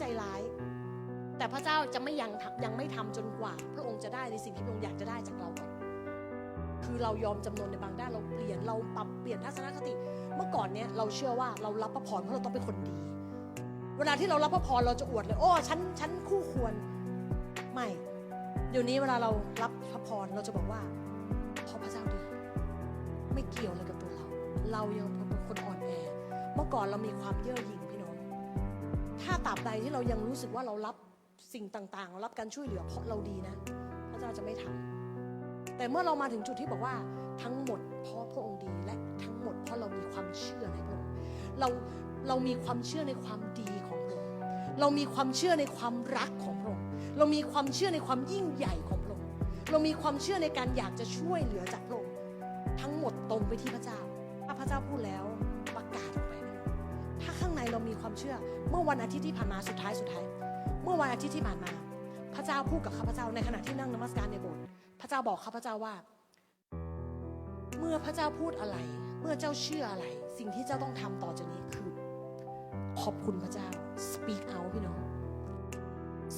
ใจร้าย แต่พระเจ้าจะไม่ยังยังไม่ทำจนกว่า พระองค์จะได้ในสิ่งที่พระองค์อยากจะได้จากเราก่อนคือเรายอมจำนนในบางด้านเราเปลี่ยนเราปรับเปลี่ยนทัศนคติ เมื่อก่อนเนี้ยเราเชื่อว่าเรารับพระพรเพราะเราต้องเป็นคนดี เวลาที่เรารับพระพรเราจะอวดเลยโอ้ฉันฉันคู่ควรไม่เดี๋ยวนี้เวลาเรารับพระพรเราจะบอกว่าเพราะพระเจ้าดี ไม่เกี่ยวอะไรกับตัวเรา เรายังเป็นคนอ่อนแอ เมื่อก่อนเรามีความเย่อหยิ่ง ถ้าตราบใดที่เรายังรู้สึกว่าเรารับสิ่งต่างๆ เรารับการช่วยเหลือเพราะเราดีนะ พระเจ้าจะไม่ทำแต่เมื่อเรามาถึงจุดที่บอกว่าทั้งหมดเพราะพระองค์ดีและทั้งหมดเพราะเรามีความเชื่อในพระองค์เราเรามีความเชื่อในความดีของพระองค์เรามีความเชื่อในความรักของพระองค์เรามีความเชื่อในความยิ่งใหญ่ของพระองค์เรามีความเชื่อในการอยากจะช่วยเหลือจากพระองค์ทั้งหมดตรงไปที่พระเจ้า ถ้าพระเจ้าพูดแล้วประกาศ มีความเชื่อ เมื่อวันอาทิตย์ที่ผ่านมาสุดท้ายสุดท้าย เมื่อวันอาทิตย์ที่ผ่านมา พระเจ้าพูดกับข้าพเจ้าในขณะที่นั่งนมัสการในโบสถ์พระเจ้าบอกข้าพเจ้าว่า เมื่อพระเจ้าพูดอะไร เมื่อเจ้าเชื่ออะไร สิ่งที่เจ้าต้องทำต่อจากนี้คือ ขอบคุณพระเจ้า speak out พี่น้อง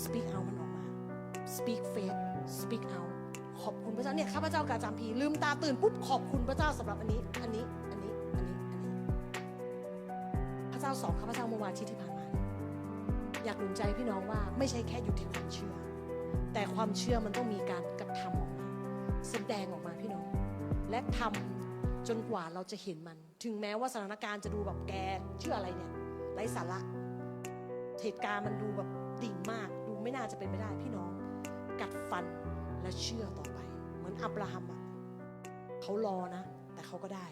speak out มันออกมา speak faith speak out ขอบคุณพระเจ้าเนี่ยข้าพเจ้ากาจามพีลืมตาตื่นปุ๊บขอบคุณพระเจ้าสำหรับอันนี้ อันนี้ สอนข้าพเจ้าเมื่อวานที่ที่ผ่านมา อยากหนุนใจพี่น้องว่าไม่ใช่แค่อยู่ที่ความเชื่อ แต่ความเชื่อมันต้องมีการกระทำออกมาแสดงออกมาพี่น้อง และทำจนกว่าเราจะเห็นมัน ถึงแม้ว่าสถานการณ์จะดูแบบแกเชื่ออะไรเนี่ยไร้สาระเหตุการณ์มันดูแบบดิ่งมาก ดูไม่น่าจะเป็นไปได้พี่น้อง กัดฟันและเชื่อต่อไป เหมือนอับราฮัมอะเขารอนะ แต่เขาก็ได้